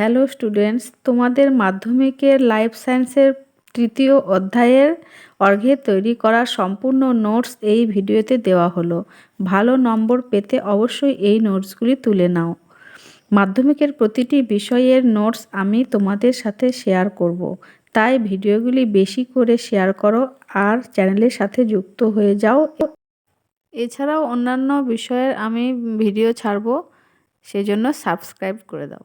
Hello students, তোমাদের মাধ্যমিকের life সায়েন্সের তৃতীয় অধ্যায়ের অর্ঘে তৈরি করা সম্পূর্ণ নোটস এই ভিডিওতে দেওয়া হলো। ভালো নম্বর পেতে অবশ্যই এই নোটসগুলি তুলে নাও। মাধ্যমিকের প্রতিটি বিষয়ের নোটস আমি তোমাদের সাথে শেয়ার করব। তাই ভিডিওগুলি বেশি করে শেয়ার করো আর চ্যানেলের সাথে যুক্ত হয়ে যাও। এছাড়াও অন্যান্য বিষয়ের আমি ভিডিও ছাড়বো, সেজন্য সাবস্ক্রাইব করে দাও।